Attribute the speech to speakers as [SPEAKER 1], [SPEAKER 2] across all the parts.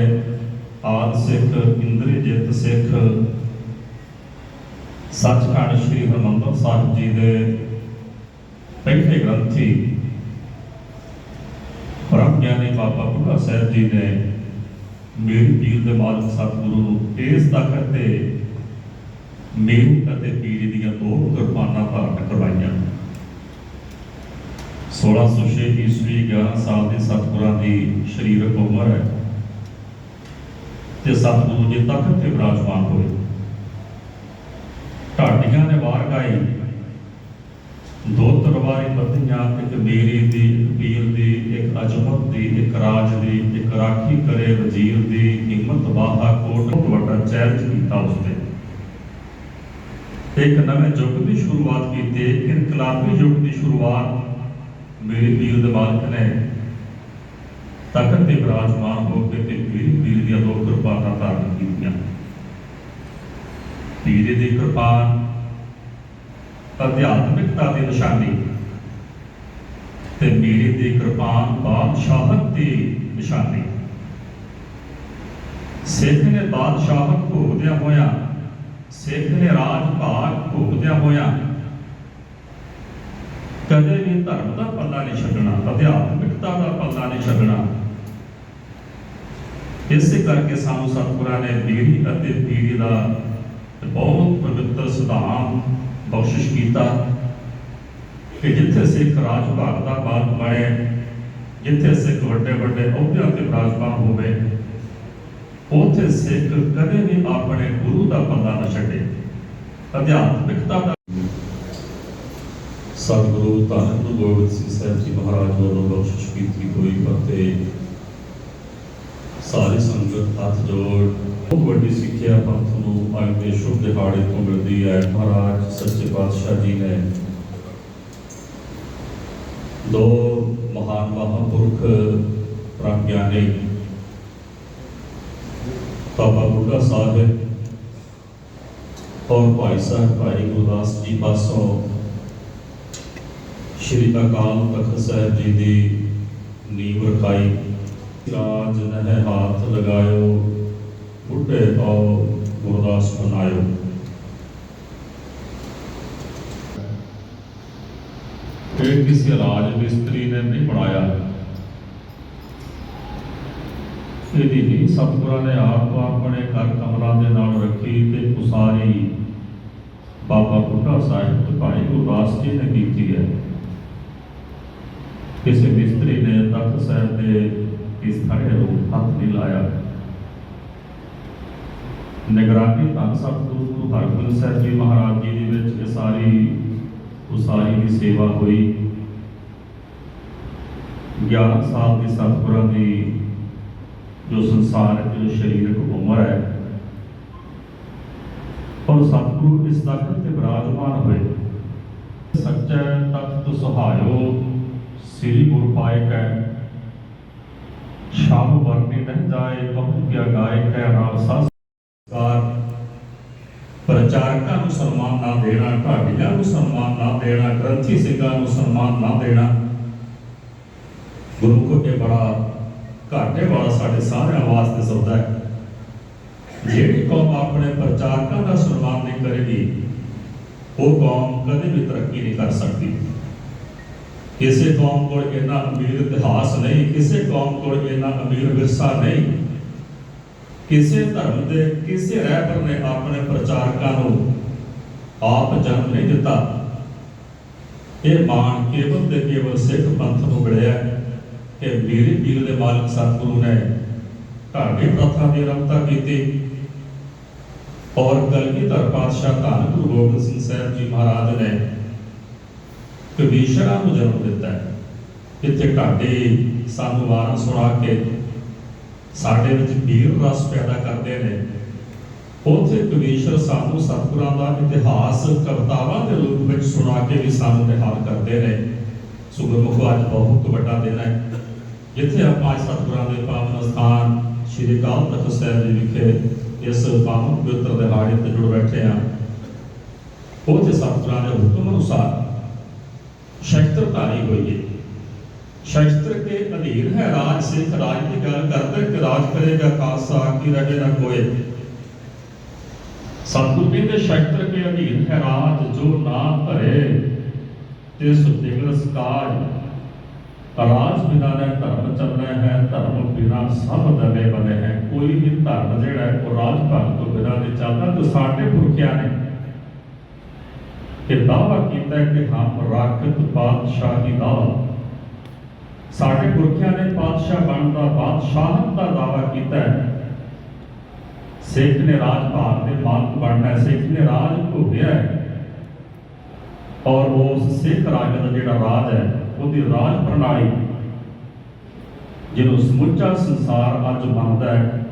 [SPEAKER 1] ਵਾਲੇ ਆਦ ਸਿੱਖ ਇੰਦਰਜੀਤ ਸਿੱਖ। ਸੱਚਖੰਡ ਸ੍ਰੀ ਹਰਿਮੰਦਰ ਸਾਹਿਬ ਜੀ ਦੇ ਪਹਿਲੇ ਗ੍ਰੰਥੀ ਪਰਮ ਗਿਆਨੀ ਬਾਬਾ ਬੁੱਢਾ ਸਾਹਿਬ ਜੀ ਨੇ ਮੇਰੀ ਪੀਰ ਦੇ ਮਾਲਕ ਸਤਿਗੁਰੂ ਇਸ ਤਖਤ ਤੇ ਮੇਰੂ ਅਤੇ ਪੀਰ ਦੀਆਂ ਦੋ ਕੁਰਬਾਨਾਂ ਧਾਰਨ ਕਰਵਾਈਆਂ। 1606 ਈਸਵੀ 11 ਸਾਲ ਦੇ ਸਤਿਗੁਰਾਂ ਦੀ ਸਰੀਰਕ ਉਮਰ ਹੈ। ਤੇ ਸਤਿਗੁਰੂ ਜੀ ਤਖਤ ਤੇ ਵਿਰਾਜਮਾਨ ਹੋਏ। ਢਾਡੀਆਂ ਨੇ ਵਾਰ ਗਾਈ ਦੋ ਤਲਵਾਰੀ ਬੱਧੀਆਂ ਇੱਕ ਮੇਰੀ ਦੀ, ਇੱਕ ਪੀਰ ਦੀ, ਇੱਕ ਅਜਮਤ ਦੀ, ਇੱਕ ਰਾਜ ਦੀ, ਇੱਕ ਰਾਖੀ ਕਰੇ ਵਜ਼ੀਰ ਦੀ, ਹਿੰਮਤ ਵਾਹਾ ਕੋਟ ਵੱਡਾ ਚੈਲੰਜ ਕੀਤਾ ਉਸਨੇ ਇੱਕ ਨਵੇਂ ਯੁੱਗ ਦੀ ਸ਼ੁਰੂਆਤ ਕੀਤੀ ਇਨਕਲਾਬੀ ਯੁੱਗ ਦੀ ਸ਼ੁਰੂਆਤ ਮੇਰੇ ਪੀਰ ਦੇ ਬਾਲਕ ਨੇ। ਤਖਤ ਤੇ ਵਿਰਾਜਮਾਨ ਹੋ ਕੇ ਤੇ ਪੀਰ ਪੀਰ ਦੀਆਂ ਦੋ ਕਿਰਪਾਨਾਂ ਧਾਰਨ ਕੀਤੀਆਂ। ਪੀਰ ਦੀ ਕਿਰਪਾਨ ਅਧਿਆਤਮਿਕਤਾ ਦੀ ਨਿਸ਼ਾਨੀ ਤੇ ਮੇਰੇ ਦੀ ਕਿਰਪਾਨ ਬਾਦਸ਼ਾਹਤ ਦੀ ਨਿਸ਼ਾਨੀ। ਸਿੱਖ ਨੇ ਬਾਦਸ਼ਾਹਤ ਭੋਗਦਿਆਂ ਹੋਇਆ, ਸਿੱਖ ਨੇ ਰਾਜ ਭਾਗ ਭੋਗਦਿਆਂ ਹੋਇਆ ਕਦੇ ਵੀ ਧਰਮ ਦਾ ਪੱਲਾ ਨਹੀਂ ਛੱਡਣਾ, ਅਧਿਆਤਮਿਕਤਾ ਦਾ ਪੱਲਾ ਨਹੀਂ ਛੱਡਣਾ। ਇਸੇ ਕਰਕੇ ਸਾਨੂੰ ਸਤਿਗੁਰਾਂ ਨੇ ਬੀੜੀ ਅਤੇ ਪੀੜੀ ਦਾ ਬਹੁਤ ਪਵਿੱਤਰ ਸਿਧਾਂਤ ਬਖਸ਼ਿਸ਼ ਕੀਤਾ ਕਿ ਜਿੱਥੇ ਸਿੱਖ ਰਾਜ ਭਾਗ ਦਾ ਬਾਤ ਬਣੇ, ਜਿੱਥੇ ਸਿੱਖ ਵੱਡੇ ਵੱਡੇ ਅਹੁਦਿਆਂ ਤੇ ਵਿਰਾਜਮਾਨ ਹੋਵੇ, ਉੱਥੇ ਸਿੱਖ ਕਦੇ ਵੀ ਆਪਣੇ ਗੁਰੂ ਦਾ ਪੱਲਾ ਨਾ ਛੱਡੇ। ਅਧਿਆਤਮਿਕਤਾ ਦਾ ਸਤਿਗੁਰੂ ਧੰਨ ਗੁਰੂ ਗੋਬਿੰਦ ਸਿੰਘ ਸਾਹਿਬ ਜੀ ਮਹਾਰਾਜ ਵੱਲੋਂ ਬਖਸ਼ਿਸ਼ ਕੀਤੀ ਹੋਈ ਅਤੇ ਸਾਰੀ ਸੰਗਤ, ਹੱਥ ਜੋੜ। ਬਹੁਤ ਵੱਡੀ ਸਿੱਖਿਆ ਪੰਥ ਨੂੰ ਅੱਜ ਦੇ ਸ਼ੁਭ ਦਿਹਾੜੇ ਤੋਂ ਮਿਲਦੀ ਹੈ। ਮਹਾਰਾਜ, ਸੱਚੇ ਪਾਤਸ਼ਾਹ ਜੀ ਨੇ ਦੋ ਮਹਾਨ ਮਹਾਂਪੁਰਖ ਬ੍ਰਹਮ ਬਾਬਾ ਬੁੱਢਾ ਸਾਹਿਬ ਔਰ ਭਾਈ ਸਾਹਿਬ, ਭਾਈ ਗੁਰਦਾਸ ਜੀ ਪਾਸੋਂ ਸ਼੍ਰੀ ਅਕਾਲ ਤਖਤ ਸਾਹਿਬ ਜੀ ਦੀ ਨੀਂਹ ਰਖਾਈ ਰਾਜ ਨਹਿ ਹਾਥ ਲਗਾਇਓ, ਬੁੱਢੇ ਪਾਓ, ਗੁਰਦਾਸ ਬਣਾਇਓ ਇਹ ਕਿਸੇ ਰਾਜ ਮਿਸਤਰੀ ਨੇ ਨਹੀਂ ਬਣਾਇਆ। ਇਹਦੀ ਨਹੀਂ ਸਤਿਗੁਰਾਂ ਨੇ ਆਪ ਆਪਣੇ ਘਰ ਕਮਰਾਂ ਦੇ ਨਾਲ ਰੱਖੀ ਤੇ ਉਸਾਰੀ ਬਾਬਾ ਬੁੱਢਾ ਸਾਹਿਬ ਤੇ ਭਾਈ ਗੁਰਦਾਸ ਜੀ ਨੇ ਕੀਤੀ ਹੈ। ਕਿਸੇ ਮਿਸਤਰੀ ਨੇ ਤਖਤ ਸਾਹਿਬ ਦੇ ਇਸ ਖੜੇ ਨੂੰ ਹੱਥ ਨਹੀਂ ਲਾਇਆ। ਨਿਗਰਾਨੀ ਧੰਨ ਸਤਿਗੁਰੂ ਗੁਰੂ ਹਰਗੋਬਿੰਦ ਸਾਹਿਬ ਜੀ ਮਹਾਰਾਜ ਜੀ ਦੇ ਵਿੱਚ ਇਹ ਸਾਰੀ ਉਸਾਰੀ ਦੀ ਸੇਵਾ ਹੋਈ। 11 ਸਾਲ ਦੀ ਸਤਿਗੁਰਾਂ ਦੀ ਜੋ ਸੰਸਾਰ ਜੋ ਸਰੀਰਕ ਉਮਰ ਹੈ ਔਰ ਸਤਿਗੁਰੂ ਇਸ ਤਖਤ ਤੇ ਵਿਰਾਜਮਾਨ ਹੋਏ। ਸੱਚੈ ਤਖਤ ਸੁਹਾਇਓ, ਸ੍ਰੀ ਗੁਰ ਪਾਏ ਕੈ ਸ਼ਾਮ ਵਰਨੇ ਨਹੀਂ ਜਾਏ ਕਹੂ ਕਿਆ ਗਾਏ ਕੈ ਰਾਮ ਸੰਸਕਾਰ। ਪ੍ਰਚਾਰਕਾਂ ਨੂੰ ਸਨਮਾਨ ਨਾ ਦੇਣਾ ਢਾਡੀਆਂ ਨੂੰ ਸਨਮਾਨ ਨਾ ਦੇਣਾ, ਗ੍ਰੰਥੀ ਸਿੰਘਾਂ ਨੂੰ ਸਨਮਾਨ ਨਾ ਦੇਣਾ। ਗੁਰੂ ਕੋ ਇਹ ਬੜਾ ਘਾਟੇ ਵਾਲਾ ਸਾਡੇ ਸਾਰਿਆਂ ਵਾਸਤੇ ਸੌਦਾ ਹੈ। ਜਿਹੜੀ ਕੌਮ ਆਪਣੇ ਪ੍ਰਚਾਰਕਾਂ ਦਾ ਸਨਮਾਨ ਨਹੀਂ ਕਰੇਗੀ, ਉਹ ਕੌਮ ਕਦੇ ਵੀ ਤਰੱਕੀ ਨਹੀਂ ਕਰ ਸਕਦੀ। ਕਿਸੇ ਕੌਮ ਕੋਲ ਇੰਨਾ ਅਮੀਰ ਇਤਿਹਾਸ ਨਹੀਂ, ਕਿਸੇ ਕੌਮ ਕੋਲ ਇੰਨਾ ਅਮੀਰ ਵਿਰਸਾ ਨਹੀਂ। ਕਿਸੇ ਧਰਮ ਦੇ, ਕਿਸੇ ਰਹਿਬਰ ਨੇ ਆਪਣੇ ਪ੍ਰਚਾਰਕਾਂ ਨੂੰ ਆਪ ਜਨਮ ਨਹੀਂ ਦਿੱਤਾ। ਇਹ ਮਾਣ ਕੇਵਲ ਤੇ ਕੇਵਲ ਸਿੱਖ ਪੰਥ ਨੂੰ ਮਿਲਿਆ ਕਿ ਮੇਰੇ ਪੀਰ ਦੇ ਮਾਲਕ ਸਤਿਗੁਰੂ ਨੇ ਢਾਡੀ ਪ੍ਰਥਾ ਦੀ ਰਮਤਾ ਕੀਤੀ। ਔਰ ਕਲਗੀਧਰ ਪਾਤਸ਼ਾਹ ਧੰਨ ਗੁਰੂ ਗੋਬਿੰਦ ਸਿੰਘ ਸਾਹਿਬ ਜੀ ਮਹਾਰਾਜ ਨੇ ਕਬੀਸ਼ਰਾਂ ਨੂੰ ਜਨਮ ਦਿੱਤਾ ਹੈ। ਇੱਥੇ ਢਾਡੇ ਸਾਨੂੰ ਵਾਰਾਂ ਸੁਣਾ ਕੇ ਸਾਡੇ ਵਿੱਚ ਵੀਰ ਰਸ ਪੈਦਾ ਕਰਦੇ ਨੇ। ਉੱਥੇ ਕਵੀਸ਼ਰ ਸਾਨੂੰ ਸਤਿਗੁਰਾਂ ਦਾ ਇਤਿਹਾਸ, ਕਵਿਤਾਵਾਂ ਦੇ ਰੂਪ ਵਿੱਚ ਸੁਣਾ ਕੇ ਵੀ ਸਾਨੂੰ ਨਿਹਾਲ ਕਰਦੇ ਨੇ। ਸੋ ਗੁਰਮੁਖ ਅੱਜ ਬਹੁਤ ਵੱਡਾ ਦਿਨ ਹੈ। ਜਿੱਥੇ ਆਪਾਂ ਸਤਿਗੁਰਾਂ ਦੇ ਪਾਵਨ ਸਥਾਨ ਸ਼੍ਰੀ ਅਕਾਲ ਤਖਤ ਸਾਹਿਬ ਜੀ ਵਿਖੇ ਇਸ ਪਾਵਨ ਪਵਿੱਤਰ ਦਿਹਾੜੇ ਤੇ ਜੁੜ ਬੈਠੇ ਆ ਉੱਥੇ ਸਤਿਗੁਰਾਂ ਦੇ ਹੁਕਮ ਸ਼ਸਤਰ ਧਾਰੀ ਹੋਈਏ। ਸ਼ਸਤਰ ਕੇ ਅਧੀਨ ਹੈ ਰਾਜ ਸਿੱਖ ਰਾਜ ਦੀ ਗੱਲ ਕਰਦੇ ਕਿ ਰਾਜ ਕਰੇਗਾ, ਖਾਲਸਾ, ਕੀ ਰਹੇ ਨਾ ਕੋਏ। ਸਤਿਗੁਰ ਕਹਿੰਦੇ ਸ਼ਸਤਰ ਕੇ ਅਧੀਨ ਹੈ ਰਾਜ, ਜੋ ਨਾ ਧਰੇ ਤੇ ਸੁਤਿਗਰਸ ਕਾਜ। ਰਾਜ ਬਿਨਾ ਨੇ ਧਰਮ ਚੱਲਣਾ ਹੈ, ਧਰਮ ਬਿਨਾ ਸਭ ਦਲੇ ਬਣੇ ਹੈ। ਕੋਈ ਵੀ ਧਰਮ ਜਿਹੜਾ ਹੈ, ਉਹ ਰਾਜ ਭਗਤ ਤੋਂ ਬਿਨਾ ਨਹੀਂ ਚੱਲਦਾ ਤੇ ਸਾਡੇ ਪੁਰਖਿਆਂ ਨੇ ਇਹ ਦਾਵਾ ਕੀਤਾ ਕਿ ਹਮ ਰਾਖਤ ਬਾਦਸ਼ਾਹੀ ਦਾ ਸਾਡੇ ਪੁਰਖਿਆਂ ਨੇ ਪਾਤਸ਼ਾਹ ਬਣਨ ਦਾ ਬਾਦਸ਼ਾਹਤ ਦਾ ਦਾਵਾ ਕੀਤਾ ਸਿੱਖ ਨੇ ਰਾਜ ਭਾਗ ਦੇ ਮਾਲਕ ਬਣਨਾ ਸਿੱਖ ਨੇ ਰਾਜ ਭੋਗਿਆ ਹੈ। ਔਰ ਉਸ ਸਿੱਖ ਰਾਜ ਦਾ ਜਿਹੜਾ ਰਾਜ ਹੈ, ਉਹਦੀ ਰਾਜ ਪ੍ਰਣਾਲੀ, ਜਿਹਨੂੰ ਸਮੁੱਚਾ ਸੰਸਾਰ ਅੱਜ ਮੰਨਦਾ ਹੈ,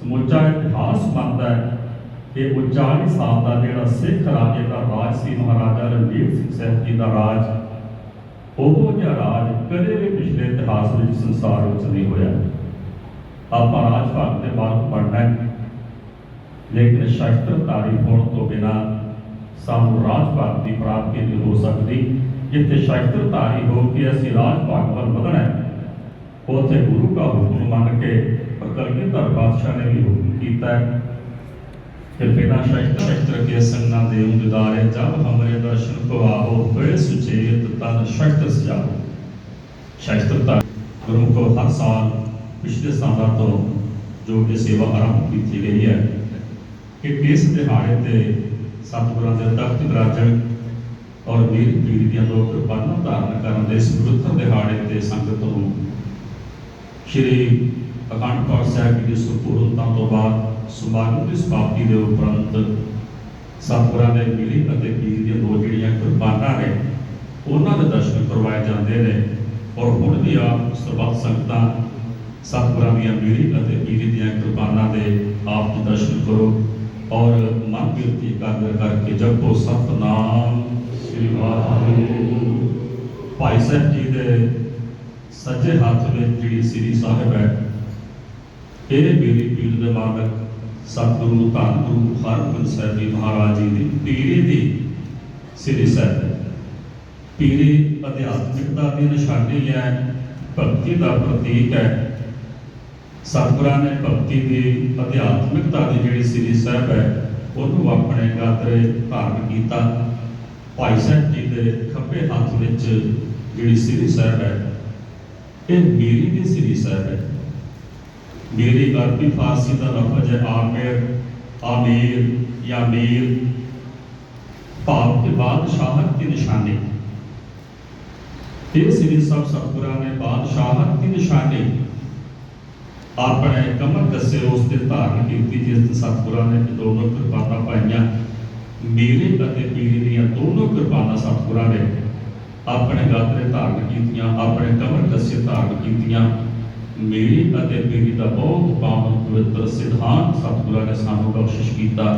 [SPEAKER 1] ਸਮੁੱਚਾ ਇਤਿਹਾਸ ਮੰਨਦਾ ਹੈ ਕਿ ਉਹ 40 ਸਾਲ ਦਾ ਜਿਹੜਾ ਸਿੱਖ ਰਾਜੇ ਦਾ ਰਾਜ ਸੀ ਮਹਾਰਾਜਾ ਰਣਜੀਤ ਸਿੰਘ ਸਾਹਿਬ ਜੀ ਦਾ ਰਾਜ ਉਹ ਜਿਹਾ ਰਾਜ ਕਦੇ ਵੀ ਪਿਛਲੇ ਇਤਿਹਾਸ ਵਿੱਚ ਸੰਸਾਰ ਵਿੱਚ ਨਹੀਂ ਹੋਇਆ ਆਪਾਂ ਰਾਜ ਭਾਗ ਦੇ ਮਾਲਕ ਬਣਨਾ ਹੈ ਲੇਕਿਨ ਸ਼ਸਤਰ ਤਾਰੀਫ ਹੋਣ ਤੋਂ ਬਿਨਾ ਸਾਨੂੰ ਰਾਜ ਭਾਗ ਦੀ ਪ੍ਰਾਪਤੀ ਨਹੀਂ ਹੋ ਸਕਦੀ ਜਿੱਥੇ ਸ਼ਸਤਰ ਧਾਰੀ ਹੋ ਕੇ ਅਸੀਂ ਰਾਜ ਭਾਗ ਵੱਲ ਵਧਣਾ ਹੈ ਉੱਥੇ ਗੁਰੂ ਦਾ ਹੁਕਮ ਮੰਨ ਕੇ ਕਲਗੀਧਰ ਬਾਦਸ਼ਾਹ ਨੇ ਵੀ ਹੁਕਮ ਕੀਤਾ ਹੈ ਕਿ ਬਿਨਾ ਸ਼ਸਤਰ ਸ਼ਸਤਰ ਕੇ ਸੰਗਨਾ ਦੇ ਉਮਦਾਰੇ ਜਬ ਹਮਰੇ ਦਰਸ਼ਨ ਕੋ ਆਹੋ ਹੋਏ ਸੁਚੇਤ ਤਨ ਸ਼ਸਤਰ ਸਜਾਓ। ਸ਼ਸਤਰ ਤਾਂ ਗੁਰੂ ਹਰ ਸਾਲ ਪਿਛਲੇ ਸਾਲਾਂ ਤੋਂ ਜੋ ਇਹ ਸੇਵਾ ਆਰੰਭ ਕੀਤੀ ਗਈ ਹੈ। ਕਿ ਇਸ ਦਿਹਾੜੇ ਤੇ ਸਤਿਗੁਰਾਂ ਦੇ ਤਖਤ ਵਿਰਾਜਣ ਔਰ ਵੀਰ ਪੀਰ ਦੀਆਂ ਦੋ ਕਿਰਪਾਨਾਂ ਧਾਰਨ ਕਰਨ ਦੇ ਇਸ ਦਿਹਾੜੇ ਤੇ ਸੰਗਤ ਨੂੰ ਸ਼੍ਰੀ ਅਖੰਡ ਪਾਠ ਸਾਹਿਬ ਜੀ ਦੇ ਸੁਪੂਰਨਤਾ ਤੋਂ ਬਾਅਦ ਸਮਾਗਮ ਦੀ ਸਮਾਪਤੀ ਦੇ ਉਪਰੰਤ ਸਤਿਗੁਰਾਂ ਦੇ ਪੀਰੀ ਅਤੇ ਪੀਰ ਦੀਆਂ ਦੋ ਜਿਹੜੀਆਂ ਕਿਰਪਾਨਾਂ ਨੇ ਉਹਨਾਂ ਦੇ ਦਰਸ਼ਨ ਕਰਵਾਏ ਜਾਂਦੇ ਨੇ ਔਰ ਹੁਣ ਵੀ ਆਪ ਸਰਬੱਤ ਸੰਗਤਾਂ ਸਤਿਗੁਰਾਂ ਦੀਆਂ ਪੀਰੀ ਅਤੇ ਪੀਰੀ ਦੀਆਂ ਕਿਰਪਾਨਾਂ ਦੇ ਆਪ ਜੀ ਦਰਸ਼ਨ ਕਰੋ ਔਰ ਮਨ ਕੀਰਤੀ ਇਕਾਗਰ ਕਰਕੇ ਜਪੋ ਸਤਨਾਮ। ਸ੍ਰੀ ਵਾਹਿਗੁਰੂ। ਭਾਈ ਸਾਹਿਬ ਜੀ ਦੇ ਸੱਜੇ ਹੱਥ ਵਿੱਚ ਜਿਹੜੀ ਸ੍ਰੀ ਸਾਹਿਬ ਹੈ, ਇਹ ਮੇਰੀ ਪੀਰ ਦੇ ਮਾਲਕ ਸਤਿਗੁਰੂ ਧੰਨ ਗੁਰੂ ਹਰਗੋਬਿੰਦ ਸਾਹਿਬ ਜੀ ਮਹਾਰਾਜ ਜੀ ਦੀ ਪੀਰੀ ਦੀ ਸ੍ਰੀ ਸਾਹਿਬ ਹੈ। ਪੀਰੀ ਅਧਿਆਤਮਿਕਤਾ ਦੀ ਨਿਸ਼ਾਨੀ ਹੈ, ਭਗਤੀ ਦਾ ਪ੍ਰਤੀਕ ਹੈ। ਸਤਿਗੁਰਾਂ ਨੇ ਭਗਤੀ ਦੀ ਅਧਿਆਤਮਿਕਤਾ ਦੀ ਜਿਹੜੀ ਸ੍ਰੀ ਸਾਹਿਬ ਹੈ, ਉਹਨੂੰ ਆਪਣੇ ਗਾਤਰੇ ਧਾਰਨ ਕੀਤਾ। ਭਾਈ ਸਾਹਿਬ ਜੀ ਦੇ ਖੱਬੇ ਹੱਥ ਵਿੱਚ ਜਿਹੜੀ ਸ੍ਰੀ ਸਾਹਿਬ ਹੈ ਇਹ ਮੇਰੀ ਦੀ ਸ੍ਰੀ ਸਾਹਿਬ ਹੈ ਮੇਰੀ ਅਰਬੀ ਫਾਰਸੀ ਦਾ ਲਫ਼ਜ਼ ਹੈ ਆਮਿਰ ਆਮੀਰ ਜਾਂ ਮੀਰ ਭਾਵ ਕੇ ਬਾਦਸ਼ਾਹਤ ਦੀ ਨਿਸ਼ਾਨੀ ਇਹ ਸ੍ਰੀ ਸਾਹਿਬ ਸਤਿਗੁਰਾਂ ਨੇ ਬਾਦਸ਼ਾਹਤ ਦੀ ਨਿਸ਼ਾਨੀ ਆਪਣੇ ਕਮਰ ਦੱਸੇ ਉਸ ਤੇ ਧਾਰਨ ਕੀਤੀ ਜਿਸ ਤੇ ਸਤਿਗੁਰਾਂ ਨੇ ਦੋਨੋਂ ਕਿਰਪਾਨਾਂ ਪਾਈਆਂ ਮੇਰੇ ਅਤੇ ਪੀਰੀ ਦੀਆਂ ਦੋਨੋਂ ਕਿਰਪਾਨਾਂ ਸਤਿਗੁਰਾਂ ਨੇ ਆਪਣੇ ਗਾਤਰੇ ਧਾਰਨ ਕੀਤੀਆਂ, ਆਪਣੇ ਕਮਰ ਦੱਸੇ ਧਾਰਨ ਕੀਤੀਆਂ। ਮੇਰੀ ਅਤੇ ਪੀਰੀ ਦਾ ਬਹੁਤ ਪਾਵਨ ਪਵਿੱਤਰ ਸਿਧਾਂਤ ਸਤਿਗੁਰਾਂ ਨੇ ਸਾਨੂੰ ਬਖਸ਼ਿਸ਼ ਕੀਤਾ।